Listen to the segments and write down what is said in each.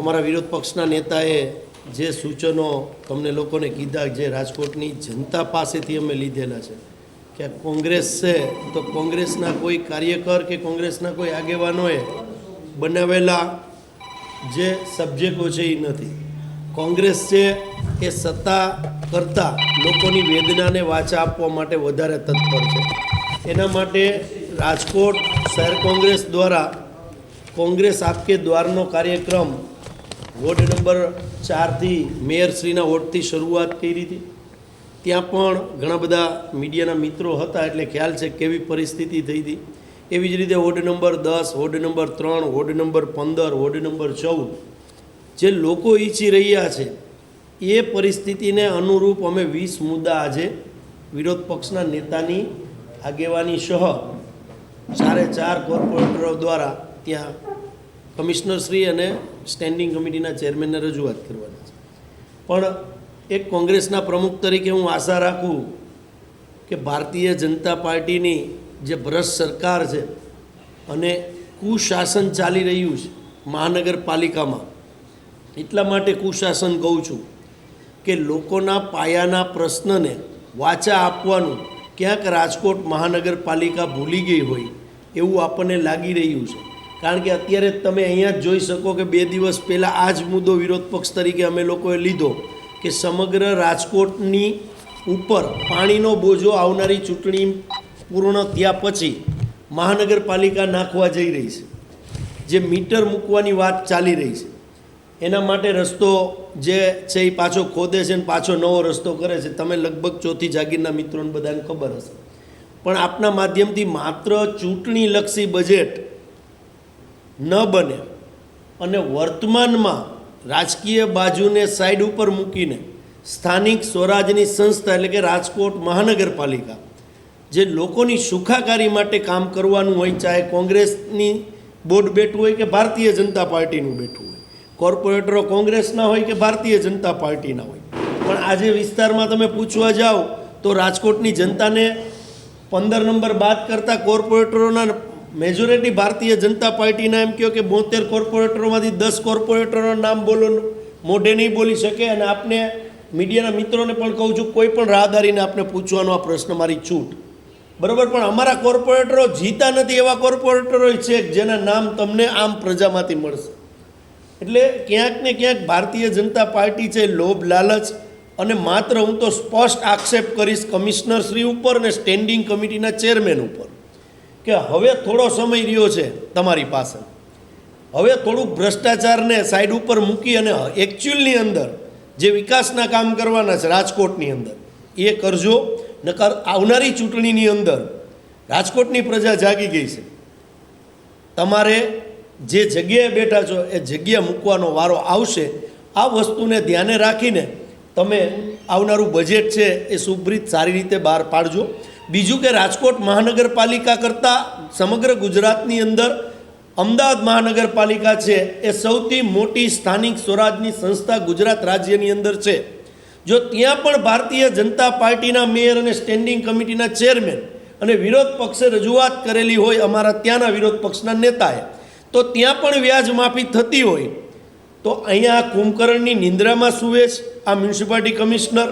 અમારા વિરોધ પક્ષના નેતાએ જે સૂચનો તમને લોકોને કીધા જે રાજકોટની જનતા પાસેથી અમે લીધેલા છે, કે કોંગ્રેસ છે, તો કોંગ્રેસના કોઈ કાર્યકર કે કોંગ્રેસના કોઈ આગેવાનોએ બનાવેલા જે સબ્જેક્ટો છે એ નથી. કોંગ્રેસ છે એ સત્તા કરતાં લોકોની વેદનાને વાચા આપવા માટે વધારે તત્પર છે. એના માટે રાજકોટ શહેર કોંગ્રેસ દ્વારા કોંગ્રેસ આપકે દ્વારનો કાર્યક્રમ વોર્ડ નંબર ચારથી મેયરશ્રીના વોર્ડથી શરૂઆત કરી હતી. ત્યાં પણ ઘણા બધા મીડિયાના મિત્રો હતા, એટલે ખ્યાલ છે કેવી પરિસ્થિતિ થઈ હતી. એવી જ રીતે વોર્ડ નંબર દસ, વોર્ડ નંબર ત્રણ, વોર્ડ નંબર પંદર, વોર્ડ નંબર ચૌદ, જે લોકો ઈચ્છી રહ્યા છે, એ પરિસ્થિતિને અનુરૂપ અમે વીસ મુદ્દા આજે વિરોધ પક્ષના નેતાની આગેવાની સહ ચારે ચાર કોર્પોરેટરો દ્વારા ત્યાં કમિશનરશ્રી અને સ્ટેન્ડિંગ કમિટીના ચેરમેનને રજૂઆત કરવાની છે. પણ એક કોંગ્રેસના પ્રમુખ તરીકે હું આશા રાખું કે ભારતીય જનતા પાર્ટીની જે ભ્રષ્ટ સરકાર છે અને કુશાસન ચાલી રહ્યું છે મહાનગરપાલિકામાં, એટલા માટે કુશાસન કહું છું કે લોકોના પાયાના પ્રશ્નને વાચા આપવાનું ક્યાંક રાજકોટ મહાનગરપાલિકા ભૂલી ગઈ હોય એવું આપણને લાગી રહ્યું છે. કારણ કે અત્યારે તમે અહીંયા જ જોઈ શકો કે બે દિવસ પહેલાં આ જ મુદ્દો વિરોધ પક્ષ તરીકે અમે લોકોએ લીધો કે સમગ્ર રાજકોટની ઉપર પાણીનો બોજો આવનારી ચૂંટણી પૂર્ણ થયા પછી મહાનગરપાલિકા નાખવા જઈ રહી છે. જે મીટર મૂકવાની વાત ચાલી રહી છે. એના માટે રસ્તો જે છે એ પાછો ખોદે છે ને પાછો નવો રસ્તો કરે છે. તમે લગભગ ચોથી જાગીરના મિત્રોને બધાને ખબર હશે. પણ આપના માધ્યમથી માત્ર ચૂંટણીલક્ષી બજેટ ન બને અને વર્તમાનમાં રાજકીય બાજુને સાઈડ ઉપર મૂકીને સ્થાનિક સ્વરાજની સંસ્થા એટલે કે રાજકોટ મહાનગરપાલિકા, જે લોકોની સુખાકારી માટે કામ કરવાનું હોય, ચાહે કોંગ્રેસની બોર્ડ બેઠું હોય કે ભારતીય જનતા પાર્ટીનું બેઠું હોય, કોર્પોરેટરો કોંગ્રેસના હોય કે ભારતીય જનતા પાર્ટીના હોય. પણ આજે વિસ્તારમાં તમે પૂછવા જાઓ તો રાજકોટની જનતાને પંદર નંબર બાદ કરતાં કોર્પોરેટરોના મેજોરિટી ભારતીય જનતા પાર્ટીના એમ કહો કે બોતેર કોર્પોરેટરોમાંથી દસ કોર્પોરેટરોના નામ બોલો મોઢે નહીં બોલી શકે અને આપને મીડિયાના મિત્રોને પણ કહું છું, કોઈ પણ રાહદારીને આપને પૂછવાનો આ પ્રશ્ન મારી છૂટ. બરાબર, પણ અમારા કોર્પોરેટરો જીતા નથી એવા કોર્પોરેટરો છે જેના નામ તમને આમ પ્રજામાંથી મળશે. એટલે ક્યાંક ને ક્યાંક ભારતીય જનતા પાર્ટી છે, લોભ, લાલચ અને માત્ર હું તો સ્પષ્ટ આક્ષેપ કરીશ કમિશનર શ્રી ઉપર અને સ્ટેન્ડિંગ કમિટીના ચેરમેન ઉપર. કે હવે થોડો સમય રહ્યો છે તમારી પાસે. હવે થોડુંક ભ્રષ્ટાચારને સાઈડ ઉપર મૂકી અને એકચ્યુઅલની અંદર જે વિકાસના કામ કરવાના છે રાજકોટની અંદર, એ કરજો. નકર આવનારી ચૂંટણીની અંદર રાજકોટની પ્રજા જાગી ગઈ છે. તમારે જે જગ્યાએ બેઠા છો એ જગ્યા મૂકવાનો વારો આવશે. આ વસ્તુને ધ્યાને રાખીને તમે આવનારું બજેટ છે એ સુભ્રિત સારી રીતે બહાર પાડજો. બીજું કે રાજકોટ મહાનગરપાલિકા કરતાં સમગ્ર ગુજરાતની અંદર અમદાવાદ મહાનગરપાલિકા છે એ સૌથી મોટી સ્થાનિક સ્વરાજની સંસ્થા ગુજરાત રાજ્યની અંદર છે. જો ત્યાં પણ ભારતીય જનતા પાર્ટીના મેયર અને સ્ટેન્ડિંગ કમિટીના ચેરમેન અને વિરોધ પક્ષે રજૂઆત કરેલી હોય અમારા ત્યાંના વિરોધ પક્ષના નેતાએ, તો ત્યાં પણ વ્યાજ માફી થતી હોય. તો અહીંયા કુંભકર્ણની નિંદ્રામાં સુવે છે આ મ્યુનિસિપાલિટી કમિશનર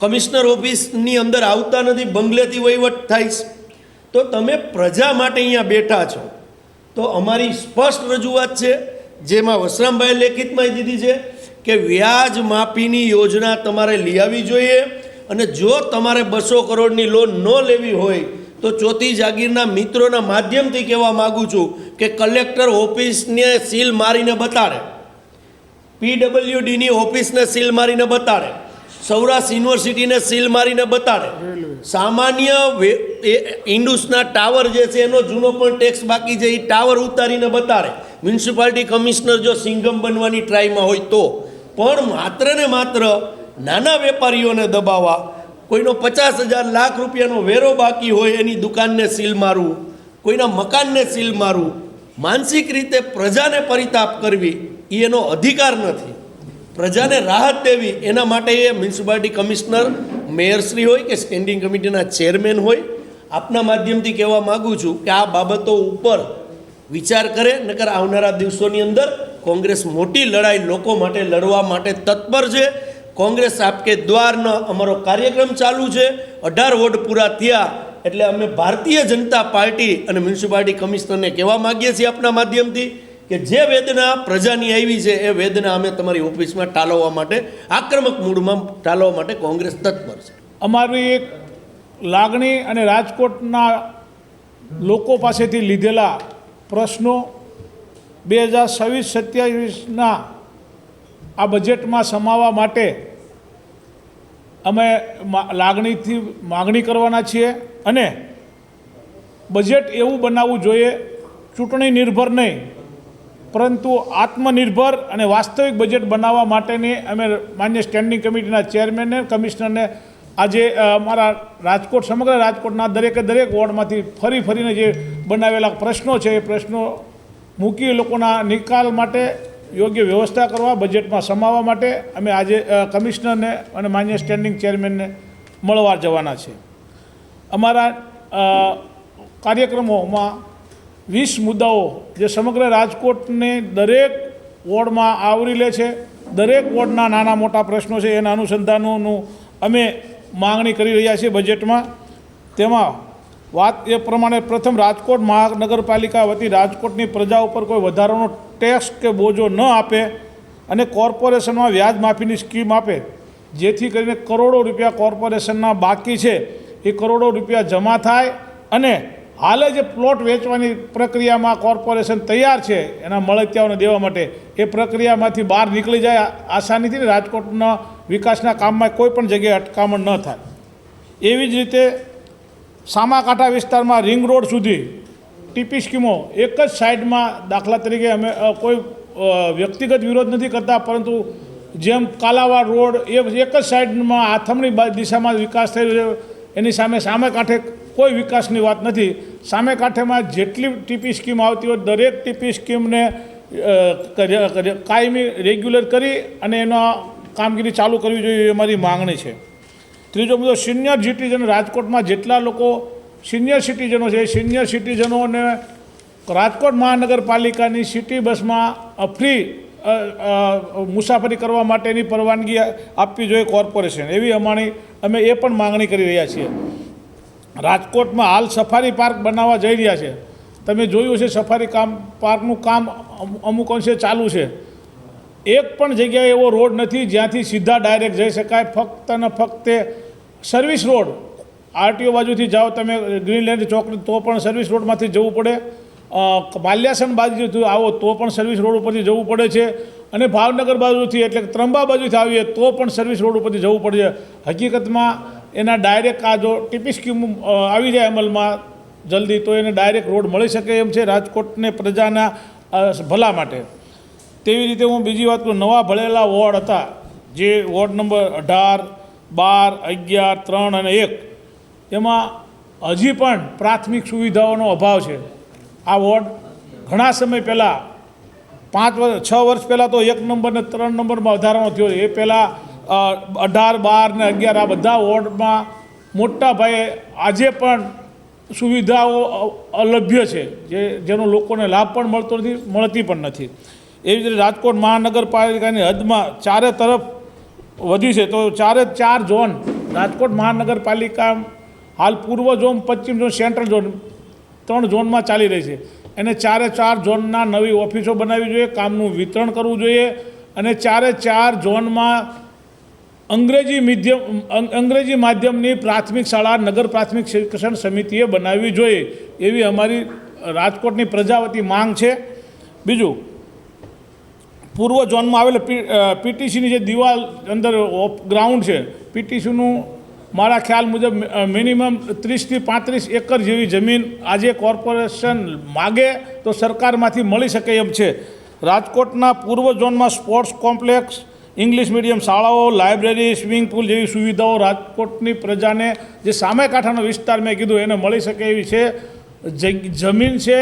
કમિશનર ઓફિસની અંદર આવતા નથી, બંગલેથી વહીવટ થાય છે. તો તમે પ્રજા માટે અહીંયા બેઠા છો. તો અમારી સ્પષ્ટ રજૂઆત છે, જેમાં વસરામભાઈ લેખિતમાં દીધી છે, કે વ્યાજ માફીની યોજના તમારે લઈ આવવી જોઈએ અને જો તમારે બસો કરોડની લોન ન લેવી હોય, તો ચોથી જાગીરના મિત્રોના માધ્યમથી કહેવા માગું છું કે કલેક્ટર ઓફિસને સીલ મારીને બતાડે. પીડબ્લ્યુડીની ઓફિસને સીલ મારીને બતાડે. સૌરાષ્ટ્ર યુનિવર્સિટીને સીલ મારીને બતાડે. સામાન્ય ઇન્ડુસના ટાવર જે છે એનો જૂનો પણ ટેક્સ બાકી છે, એ ટાવર ઉતારીને બતાડે. મ્યુનિસિપાલિટી કમિશનર જો સિંગમ બનવાની ટ્રાયમાં હોય તો. પણ માત્ર ને માત્ર નાના વેપારીઓને દબાવવા. કોઈનો પચાસ હજાર લાખ રૂપિયાનો વેરો બાકી હોય એની દુકાનને સીલ મારવું. કોઈના મકાનને સીલ મારવું. માનસિક રીતે પ્રજાને પરિતાપ કરવી, એ એનો અધિકાર નથી. પ્રજાને રાહત દેવી, એના માટે એ મ્યુનિસિપાલિટી કમિશનર, મેયરશ્રી હોય કે સ્ટેન્ડિંગ કમિટીના ચેરમેન હોય, આપના માધ્યમથી કહેવા માગું છું કે આ બાબતો ઉપર વિચાર કરે, નકર આવનારા દિવસોની અંદર કોંગ્રેસ મોટી લડાઈ લોકો માટે લડવા માટે તત્પર છે. કોંગ્રેસ આપકે દ્વારનો અમારો કાર્યક્રમ ચાલુ છે. અઢાર વોર્ડ પૂરા થયા, એટલે અમે ભારતીય જનતા પાર્ટી અને મ્યુનિસિપાલિટી કમિશનરને કહેવા માગીએ છીએ આપના માધ્યમથી. કે જે વેદના પ્રજાની આવી છે, એ વેદના અમે તમારી ઓફિસમાં ટાળવવા માટે, આક્રમક મૂડમાં ટાળવવા માટે કોંગ્રેસ તત્પર છે. અમારી એક લાગણી અને રાજકોટના લોકો પાસેથી લીધેલા પ્રશ્નો બે હજાર છવ્વીસ સત્યાવીસના આ બજેટમાં સમાવવા માટે અમે લાગણીથી માગણી કરવાના છીએ અને બજેટ એવું બનાવવું જોઈએ, ચૂંટણી નિર્ભર નહીં. પરંતુ આત્મનિર્ભર અને વાસ્તવિક બજેટ બનાવવા માટેની અમે માન્ય સ્ટેન્ડિંગ કમિટીના ચેરમેનને કમિશનરને આજે અમારા રાજકોટ, સમગ્ર રાજકોટના દરેકે દરેક વોર્ડમાંથી ફરી ફરીને જે બનાવેલા પ્રશ્નો છે, એ પ્રશ્નો મૂકી લોકોના નિકાલ માટે યોગ્ય વ્યવસ્થા કરવા, બજેટમાં સમાવવા માટે અમે આજે કમિશનરને અને માન્ય સ્ટેન્ડિંગ ચેરમેનને મળવા જવાના છે. અમારા કાર્યક્રમોમાં વીસ મુદ્દાઓ જે સમગ્ર રાજકોટને દરેક વોર્ડમાં આવરી લે છે. દરેક વોર્ડના નાના મોટા પ્રશ્નો છે, એના અનુસંધાનોનું અમે માંગણી કરી રહ્યા છીએ બજેટમાં. તેમાં વાત એ પ્રમાણે પ્રથમ રાજકોટ મહાનગરપાલિકા વતી રાજકોટની પ્રજા ઉપર કોઈ વધારાનો ટેક્સ કે બોજો ન આપે અને કોર્પોરેશનમાં વ્યાજ માફીની સ્કીમ આપે, જેથી કરીને કરોડો રૂપિયા કોર્પોરેશનના બાકી છે. એ કરોડો રૂપિયા જમા થાય અને હાલે જે પ્લોટ વેચવાની પ્રક્રિયામાં કોર્પોરેશન તૈયાર છે, એના મળતિયાઓને દેવા માટે, એ પ્રક્રિયામાંથી બહાર નીકળી જાય આસાનીથી ને રાજકોટના વિકાસના કામમાં કોઈ પણ જગ્યાએ અટકામણ ન થાય. એવી જ રીતે સામાકાંઠા વિસ્તારમાં રિંગ રોડ સુધી ટીપી સ્કીમો એક જ સાઈડમાં દાખલા તરીકે અમે કોઈ વ્યક્તિગત વિરોધ નથી કરતા, પરંતુ જેમ કાલાવાડ રોડ એ એક જ સાઈડમાં આથમણી દિશામાં વિકાસ થઈ રહ્યો એની સામે સામે કાંઠે કોઈ વિકાસની વાત નથી. સામે કાંઠેમાં જેટલી ટીપી સ્કીમ આવતી હોય, દરેક ટીપી સ્કીમને કાયમી રેગ્યુલર કરી અને એનો કામગીરી ચાલુ કરવી જોઈએ એ મારી માંગણી છે. ત્રીજો મુદ્દો, સિનિયર સિટીઝન રાજકોટમાં જેટલા લોકો સિનિયર સિટીઝનો છે સિનિયર સિટીઝનોને રાજકોટ મહાનગરપાલિકાની સિટી બસમાં ફ્રી મુસાફરી કરવા માટેની પરવાનગી આપવી જોઈએ કોર્પોરેશન. એવી અમારી, અમે એ પણ માંગણી કરી રહ્યા છીએ. રાજકોટમાં હાલ સફારી પાર્ક બનાવવા જઈ રહ્યા છે. તમે જોયું છે સફારી કામ, પાર્કનું કામ અમુ- અમુક અંશે ચાલુ છે. એક પણ જગ્યાએ એવો રોડ નથી જ્યાંથી સીધા ડાયરેક્ટ જઈ શકાય. ફક્ત ને ફક્ત સર્વિસ રોડ. આરટીઓ બાજુથી જાઓ તમે, ગ્રીનલેન્ડ ચોકડી તો પણ સર્વિસ રોડમાંથી જવું પડે. માલ્યાસન બાજુથી આવો, તો પણ સર્વિસ રોડ ઉપરથી જવું પડે છે. અને ભાવનગર બાજુથી, એટલે ત્રંબા બાજુથી આવીએ, તો પણ સર્વિસ રોડ ઉપરથી જવું પડે છે. હકીકતમાં એના ડાયરેક્ટ આ જો ટીપી સ્કીમ આવી જાય અમલમાં જલ્દી, તો એને ડાયરેક્ટ રોડ મળી શકે એમ છે રાજકોટને પ્રજાના ભલા માટે. તેવી રીતે હું બીજી વાત કરું, નવા ભળેલા વોર્ડ હતા, જે વોર્ડ નંબર અઢાર, બાર, અગિયાર, ત્રણ અને એક, એમાં હજી પણ પ્રાથમિક સુવિધાઓનો અભાવ છે. આ વોર્ડ ઘણા સમય પહેલાં, પાંચ વર્ષ છ વર્ષ પહેલાં તો એક નંબર ને ત્રણ નંબરમાં વધારાનો થયો એ પહેલાં અઢાર, બાર ને અગિયાર, આ બધા વોર્ડમાં મોટા પાયે આજે પણ સુવિધાઓ અલભ્ય છે, જે, જેનો લોકોને લાભ પણ મળતો નથી, મળતી પણ નથી. એવી રીતે રાજકોટ મહાનગરપાલિકાની હદમાં ચારે તરફ વધી છે, તો ચારે ચાર ઝોન રાજકોટ મહાનગરપાલિકા હાલ પૂર્વ ઝોન, પશ્ચિમ ઝોન, સેન્ટ્રલ ઝોન ત્રણ ઝોનમાં ચાલી રહી છે. એને ચારે ચાર ઝોનના નવી ઓફિસો બનાવવી જોઈએ, કામનું વિતરણ કરવું જોઈએ અને ચારે ચાર ઝોનમાં અંગ્રેજી મીડિયમ અંગ્રેજી માધ્યમની પ્રાથમિક શાળા નગર પ્રાથમિક શિક્ષણ સમિતિએ બનાવવી જોઈએ એવી અમારી રાજકોટની પ્રજાવતી માંગ છે. બીજું, પૂર્વ ઝોનમાં આવેલ પીટીસીની જે દિવાલ અંદર ગ્રાઉન્ડ છે, પીટીસીનું મારા ખ્યાલ મુજબ મિનિમમ ત્રીસથી પાંત્રીસ એકર જેવી જમીન આજે કોર્પોરેશન માગે તો સરકારમાંથી મળી શકે એમ છે. રાજકોટના પૂર્વ ઝોનમાં સ્પોર્ટ્સ કોમ્પ્લેક્સ ઇંગ્લિશ મીડિયમ શાળાઓ લાઇબ્રેરી સ્વિમિંગ પુલ જેવી સુવિધાઓ રાજકોટની પ્રજાને જે સામે કાંઠાનો વિસ્તાર મેં કીધું એને મળી શકે એવી છે. જમીન છે,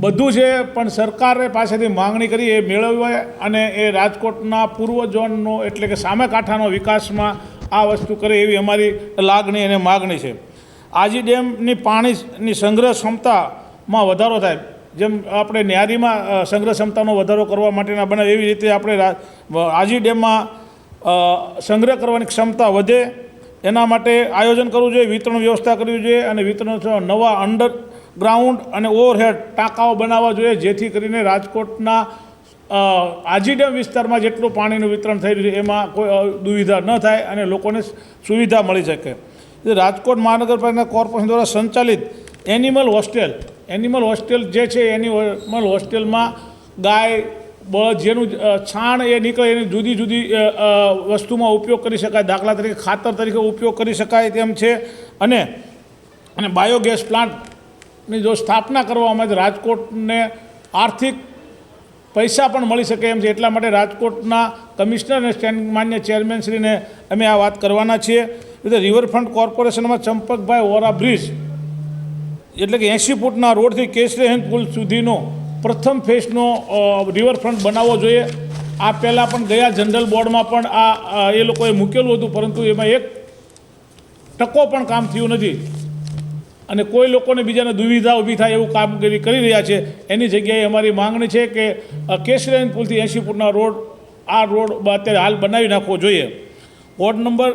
બધું છે, પણ સરકારે પાસેથી માંગણી કરી એ મેળવવે અને એ રાજકોટના પૂર્વ ઝોનનો એટલે કે સામે કાંઠાનો વિકાસમાં આ વસ્તુ કરે એવી અમારી લાગણી અને માગણી છે. આજી ડેમની પાણીની સંગ્રહ ક્ષમતામાં વધારો થાય જેમ આપણે ન્યારીમાં સંગ્રહ ક્ષમતાનો વધારો કરવા માટેના બનાવે, એવી રીતે આપણે આજી ડેમમાં સંગ્રહ કરવાની ક્ષમતા વધે. એના માટે આયોજન કરવું જોઈએ, વિતરણ વ્યવસ્થા કરવી જોઈએ અને વિતરણ નવા અંડરગ્રાઉન્ડ અને ઓવરહેડ ટાંકાઓ બનાવવા જોઈએ, જેથી કરીને રાજકોટના આજીડેમ આજી ડેમ વિસ્તારમાં જેટલું પાણીનું વિતરણ થઈ રહ્યું છે, એમાં કોઈ દુવિધા ન થાય અને લોકોને સુવિધા મળી શકે. રાજકોટ મહાનગરપાલિકા કોર્પોરેશન દ્વારા સંચાલિત એનિમલ હોસ્ટેલ એનિમલ હોસ્ટેલ જે છે, એનિમલ હોસ્ટેલમાં ગાય, બળદ જેનું છાણ એ નીકળે એની જુદી જુદી વસ્તુમાં ઉપયોગ કરી શકાય. દાખલા તરીકે ખાતર તરીકે ઉપયોગ કરી શકાય તેમ છે. અને અને બાયોગેસ પ્લાન્ટની જો સ્થાપના કરવામાં આવે રાજકોટને આર્થિક પૈસા પણ મળી શકે એમ છે. એટલા માટે રાજકોટના કમિશનર અને સ્ટેન્ડ માન્ય ચેરમેનશ્રીને અમે આ વાત કરવાના છીએ. એટલે રિવરફ્રન્ટ કોર્પોરેશનમાં ચંપકભાઈ ઓરા બ્રિજ એટલે કે એંશી ફૂટના રોડથી કેશરેહન પુલ સુધીનો પ્રથમ ફેસનો રિવરફ્રન્ટ બનાવવો જોઈએ. આ પહેલાં પણ ગયા જનરલ બોર્ડમાં પણ આ એ લોકોએ મૂકેલું હતું પરંતુ એમાં એક ટકો પણ કામ થયું નથી. અને કોઈ લોકોને બીજાને દુવિધા ઊભી થાય એવું કામગીરી કરી રહ્યા છે. એની જગ્યાએ અમારી માંગણી છે કે અ, કેશરીયન પુલથી એંશી ફૂટના રોડ આ રોડ અત્યારે હાલ બનાવી નાખવો જોઈએ. વોર્ડ નંબર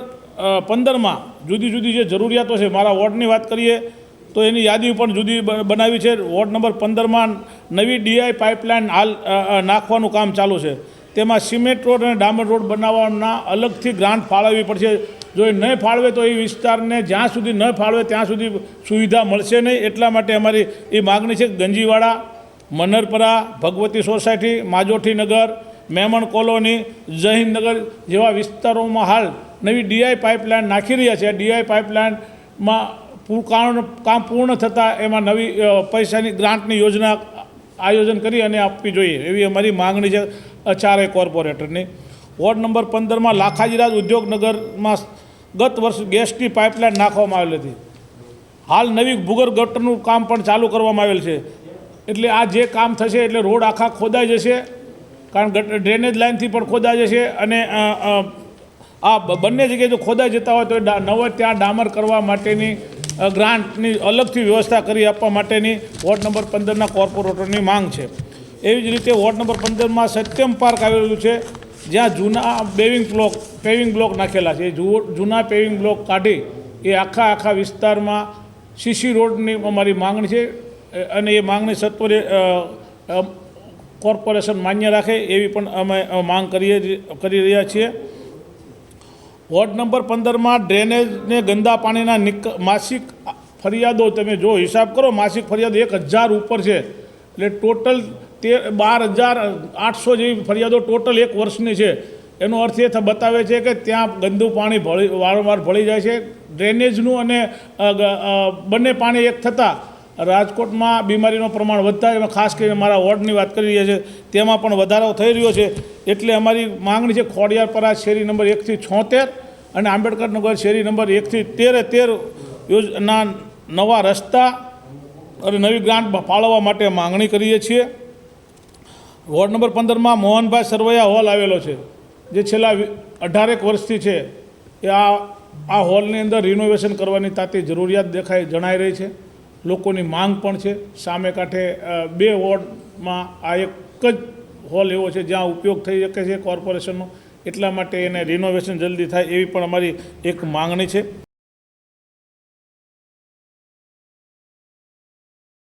પંદરમાં જુદી જુદી જે જરૂરિયાતો છે મારા વોર્ડની વાત કરીએ તો એની યાદી પણ જુદી બનાવી છે. વોર્ડ નંબર પંદરમાં નવી ડીઆઈ પાઇપલાઇન હાલ નાખવાનું કામ ચાલુ છે. તેમાં સિમેન્ટ રોડ અને ડામર રોડ બનાવવાના અલગથી ગ્રાન્ટ ફાળવવી પડશે. જો એ નહીં ફાળવે તો એ વિસ્તારને જ્યાં સુધી ન ફાળવે ત્યાં સુધી સુવિધા મળશે નહીં. એટલા માટે અમારી એ માગણી છે ગંજીવાડા, મનરપરા, ભગવતી સોસાયટી, માજોઠી નગર, મેમણ કોલોની જહીનનગર જેવા વિસ્તારોમાં હાલ નવી ડીઆઈ પાઇપલાઇન નાખી રહ્યા છે. ડીઆઈ પાઇપલાઇનમાં કામ કામ પૂર્ણ થતાં એમાં નવી પૈસાની ગ્રાન્ટની યોજના આયોજન કરી અને આપવી જોઈએ. એવી અમારી માંગણી છે ચારેય કોર્પોરેટરની. વોર્ડ નંબર પંદરમાં લાખાજીરાજ ઉદ્યોગનગરમાં ગત વર્ષ ગેસની પાઇપલાઇન નાખવામાં આવેલી હતી. હાલ નવી ભૂગર્ભ ગટરનું કામ પણ ચાલુ કરવામાં આવેલ છે. એટલે આ જે કામ થશે એટલે રોડ આખા ખોદાઈ જશે, કારણ ગટર, ડ્રેનેજ લાઇનથી પણ ખોદાઈ જશે અને આ બંને જગ્યાએ જો ખોદાઈ જતા હોય તો નવે ત્યાં ડામર કરવા માટેની ગ્રાન્ટની અલગથી વ્યવસ્થા કરી આપવા માટેની વોર્ડ નંબર પંદરના કોર્પોરેટરની માંગ છે. એવી જ રીતે વોર્ડ નંબર પંદરમાં સત્યમ પાર્ક આવેલું છે, જ્યાં જૂના બેવિંગ બ્લોક, પેવિંગ બ્લોક નાખેલા છે. જૂના પેવિંગ બ્લોક કાઢી, એ આખા આખા વિસ્તારમાં સીસી રોડની અમારી માંગણી છે અને એ માંગણી સત્વરે કોર્પોરેશન માન્ય રાખે એવી પણ અમે માંગ કરીએ કરી રહ્યા છીએ. વોર્ડ નંબર પંદરમાં ડ્રેનેજને ગંદા પાણીના નિક માસિક ફરિયાદો તમે જો હિસાબ કરો, માસિક ફરિયાદ એક હજાર ઉપર છે. એટલે ટોટલ તે બાર હજાર આઠસો જેવી ફરિયાદો ટોટલ એક વર્ષની છે. એનો અર્થ એ બતાવે છે કે ત્યાં ગંદુ પાણી ભળી વારંવાર ભળી જાય છે. ડ્રેનેજનું અને બંને પાણી એક થતાં રાજકોટમાં બીમારીનું પ્રમાણ વધતા એમાં ખાસ કરીને મારા વોર્ડની વાત કરી રહ્યા છે, તેમાં પણ વધારો થઈ રહ્યો છે. એટલે અમારી માંગણી છે ખોડિયારપરા શેરી નંબર એકથી છોતેર અને આંબેડકરનગર શેરી નંબર એકથી તેરે તેર યોજના નવા રસ્તા અને નવી ગ્રાન્ટ ફાળવવા માટે માંગણી કરીએ છીએ. વોર્ડ નંબર પંદરમાં મોહનભાઈ સરવૈયા હોલ આવેલો છે, જે છેલ્લા અઢારેક વર્ષથી છે. એ આ આ હોલની અંદર રિનોવેશન કરવાની તાતી જરૂરિયાત દેખાય જણાઈ રહી છે. લોકોની માંગ પણ છે. સામે કાંઠે બે વોર્ડમાં આ એક જ હોલ એવો છે જ્યાં ઉપયોગ થઈ શકે છે કોર્પોરેશનનો. એટલા માટે એને રિનોવેશન જલ્દી થાય એવી પણ અમારી એક માંગણી છે.